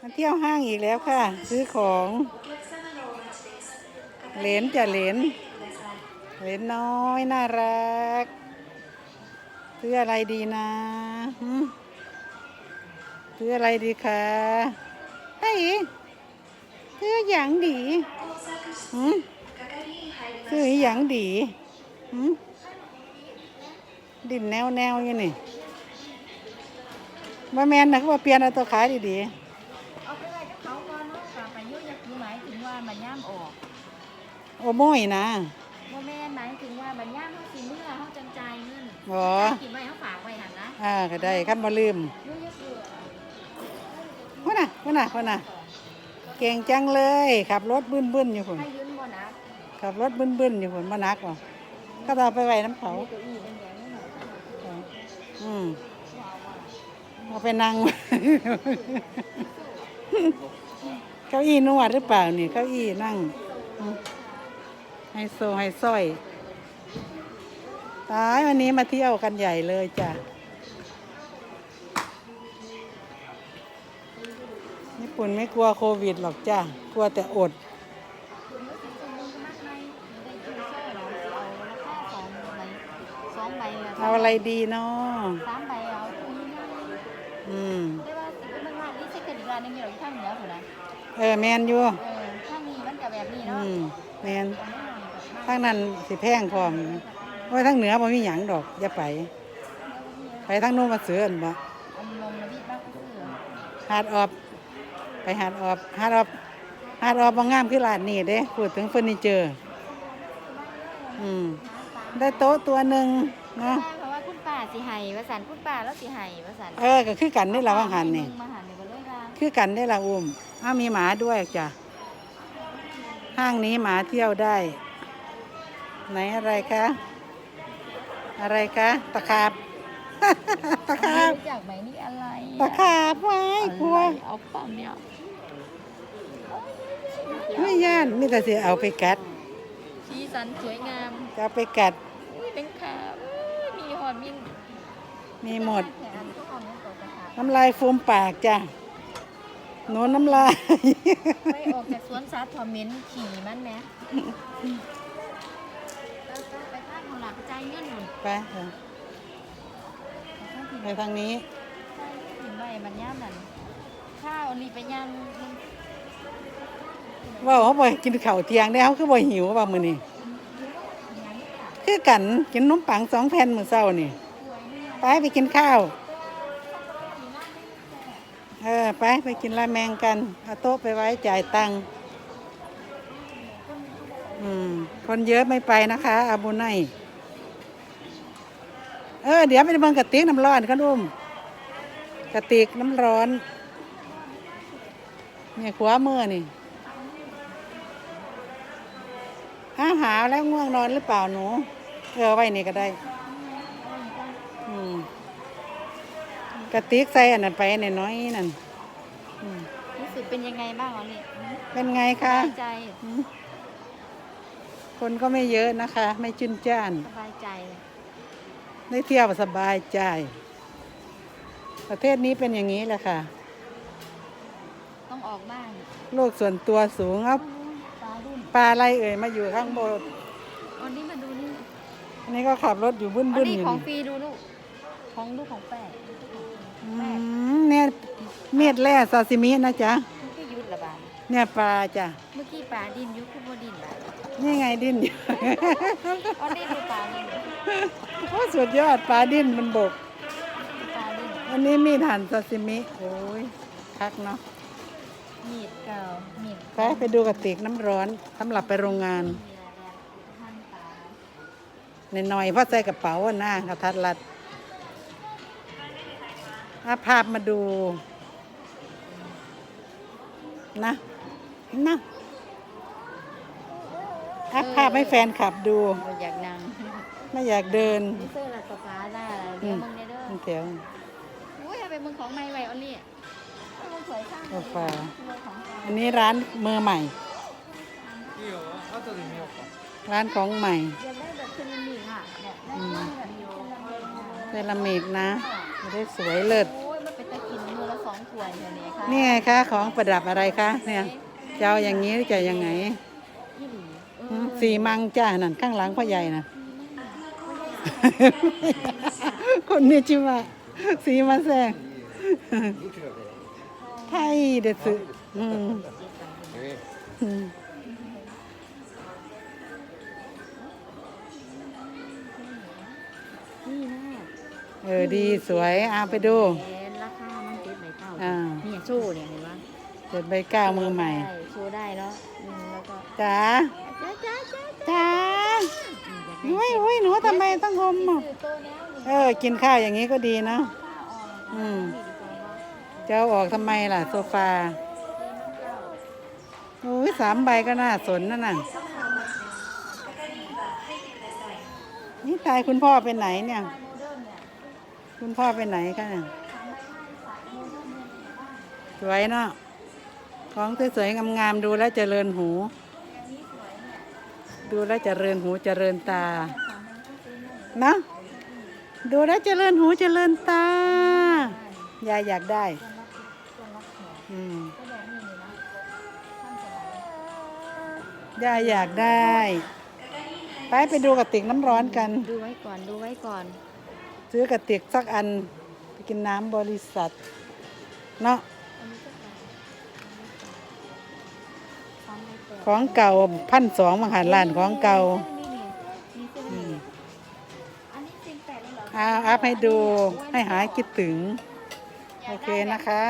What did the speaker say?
มาเที่ยวห้างอีกแล้วค่ะ ซื้อของเหรนจะเหรนเหรนน้อยน่ารัก ซื้ออะไรดีนะหึซื้ออะไรดีคะไอ้ยซื้ออย่างดีหึซื้ออย่างดีดินแนวแนวอยู่นี่ว่าแมนนะเขาเปลี่ยนเอาตัวขายดีเออกโอ้โม้ยนะโมแม่นหมายถึงว่ามันย่ามเขาสิเมื่อเขาจังใจายเงินอ๋อกินไว้เขาฝากไว้หันนะอ่าก็ได้ครับมาลืมยุ่ยากีว่าน่ะว่าน่ะว่าน่ะ เก่งจังเลยขับรถบึ้นบึ้นๆอยู่คนให้ยืนบ่นะขับรถบึ้นบึ้นๆอยู่คนมานักว่ะก็ต้องเอาไปไว้น้ำเขา เก้าอี้เป็นอย่างนี้หน่อยอืมเอาไปนั่ง ก้าอี้นวดหรือเปล่านี่เก้าอี้นั่งอืมไฮโซไฮสร้อยตายวันนี้มาเที่ยวกันใหญ่เลยจ้ะญี่ปุ่นไม่กลัวโควิดหรอกจ้ะกลัวแต่อดคุณรู้สึกคุณมึงก็มากไหมได้กินโซ่เหรอเอาราคาสองใบสองใบละเอาอะไรดีเนาะสามใบเอาตรงนี้นะอืมได้ว่าสิเป็นร้านนี้สิเป็นอีกร้านหนึงมีเราอยู่ทางเหนือพุ่นนะ เออแมนอยู่เออทางนี้มันก็แบบนี้อืเนาะมแมนเอาไม่หน่อยแบบมากทางนั้นสิแพงพร้อมโอ้ยทางเหนือบ่มีหยังดอกอย่าไป ไปทางโน้นมาเสืออันบ่อันลงระบิดมากก็คือหาดออบ ไปหาดออบหาดออบหาดออบบ่งามคือร้านนี้เด้พูดถึงเฟอร์นิเจอร์อืมได้โต๊ะตัวหนึ่งเนาะเพราะว่าคุณป้าสิไห้วสันคุณป้าแล้วสิไห้วสันเออก็คือกันนี่ละว่างหันนี่ มาหันนี่ก็เลยว่าคือกันได้ละอุ้ม อ้าวมีหมาด้วยจ้ะ ห้างนี้หมาเที่ยวได้ ไหนอะไรคะ อะไรคะ ตะขาบ ตะขาบรู้จักไหมนี่อะไรตะขาบไว้กลัว เอาปั๊มเนี่ยไม่ย่านมีแต่สิเอาไปกัด สีสันสวยงามจะเอาไปกัด อุ้ยเป็นขาอุ้ยมีหอดมินมีหมดแขนก็หอมเนี่ยตัวกระถางน้ำลายฟูมปากจ้ะ หนูน้ำลาย ไปออกจากสวนสาธรณ์เหม็นขี่มันไหมไปทางหลักใจายเงินหนุนไปเถอะไปทางนี้ถึงใบมันย่ามนั่นข้าวนี่ไปย่ามมันว่าเขาบ่กินข้าวเที่ยงได้เขาคือบ่หิวว่ามื้อนี้ย่ามค่ะคือกันกินนมปังสองแผ่นมื้อเช้านี่สวยนี่ไปไปกินข้าว เออ ไป ไปกินราแมงกัน เอาโต๊ะไปไว้จ่ายตังค์อืม คนเยอะไม่ไปนะคะ อาบุไนเออ เดี๋ยวไปเบิ่งกระติกน้ำร้อนกันอุ้มกระติกน้ำร้อน เนี่ยขวามือนี่อ้าหาวแล้วง่วงนอนหรือเปล่าหนู เออไว้นี่ก็ได้ อืม กระติกใส่อันนั้นไปในน้อยๆนั่นอืมรู้สึกเป็นยังไงบ้างอ๋อนี่เป็นไงสคะ บายใจอืมคนก็ไม่เยอะนะคะ ไม่จุนจ้าน สบายใจได้เที่ยวสบายใจ ประเทศนี้เป็นอย่างนี้แหละค่ะ ต้องออกบ้างโลกส่วนตัวสูงเอาตาดุนปลาอะไรเอ่ยมาอยู่ข้างบน อันนี้มาดูนี่อันนี้ก็ขับรถอยู่บึ้นอับึ้นนนี้อยู่ของนี่ฟรีดูลูกของลูกของแป้ง อืมเนี่ยเม็ดแร่ซาซิมินะจ๊ะเมื่อกี้ยุดละบาทเนี่ยปลาจ้ะเมื่อกี้ปลาดินยุดคือบ่ดินบาทนี่ไงดิ้นอยู่อันนี้ดูปลาดินโอ้สุดยอดปลาดิ้นมันบก ปลาดินอันนี้มีดหั่นซาซิมิโอ้ยคักเนาะมีดเก่ามีดไปไปดูกระติกน้ำร้อนสำหรับไปโรงงานหั่นปลาในหน่อยๆเพราะใส่กระเป๋าอะนะกระทัดรัด อาพามาดูนะนะอาพาให้แฟนขับดู อยากนั่งไม่อยากเดินเสื้อลาสปาได้เดี๋ยวมึงเนเด้ยเด้งเถียงอุ้ยเป็นปมึงของไม่ไหวออลลี่มึงาอันนี้ร้านเมือใหม่ร้านของใหม่เซรามิกนะ ได้แบบเซรามิกอะเซรามิกนะจะได้สวยเลิศโอ้ยมันเป็นตะกินมือละสองถุงวยเลยเนี่ยค่ะนี่ไงคะของประดับอะไรคะเนี่ยจะเอาอย่างนี้หรือจะยังไงยี่หลีเอหือมสีมังจ้านั่นข้างหลังพ่อใหญ่นะคนนี้จิวะสีมาแซงไทยเด็ดสึอืมอืมนี่ ดีสวยเอาไปดูแสนราคามันเจ็ดใบเก้าอ่า เนี่ยโชว์เนี่ยเห็นไหมเจ็ดใบเก้ามือใหม่ได้โชว์ได้แล้วอืมแล้วก็จ๋าจ้าจ้าจ้าจ๋าอืมอยากได้อุ้ยอุ้ยหนูทำไมต้องหมอะคือโตแล้วนี่เออ กินข้าวอย่างนี้ก็ดีนะผ้าอ่อนอืมนี่ดีกว่าว่าจะเอาออกทำไมล่ะ โซฟาโอ้ยสามใบก็น่าสนนั่นน่ะ นี่ตายคุณพ่อไปไหนเนี่ย คุณพ่อไปไหนกันเนี่ยสวยเนาะของสวยๆงามๆดูแล้วเจริญหู ดูแล้วเจริญหูเจริญตาเนาะดูแล้วเจริญหูเจริญตายายอยากได้ยายอยากได้ ไปไปดูกระติกน้ำร้อนกัน ดูไว้ก่อนดูไว้ก่อน ซื้อกระติกสักอันไปกินน้ำบริษัท เนาะของเก่าพันสองมาหาร้านของเก่านี่นี่นี่อันนี้จริงแปดเลยเหรอเอาอัพให้ดูให้หายคิดถึง โอเคนะคะ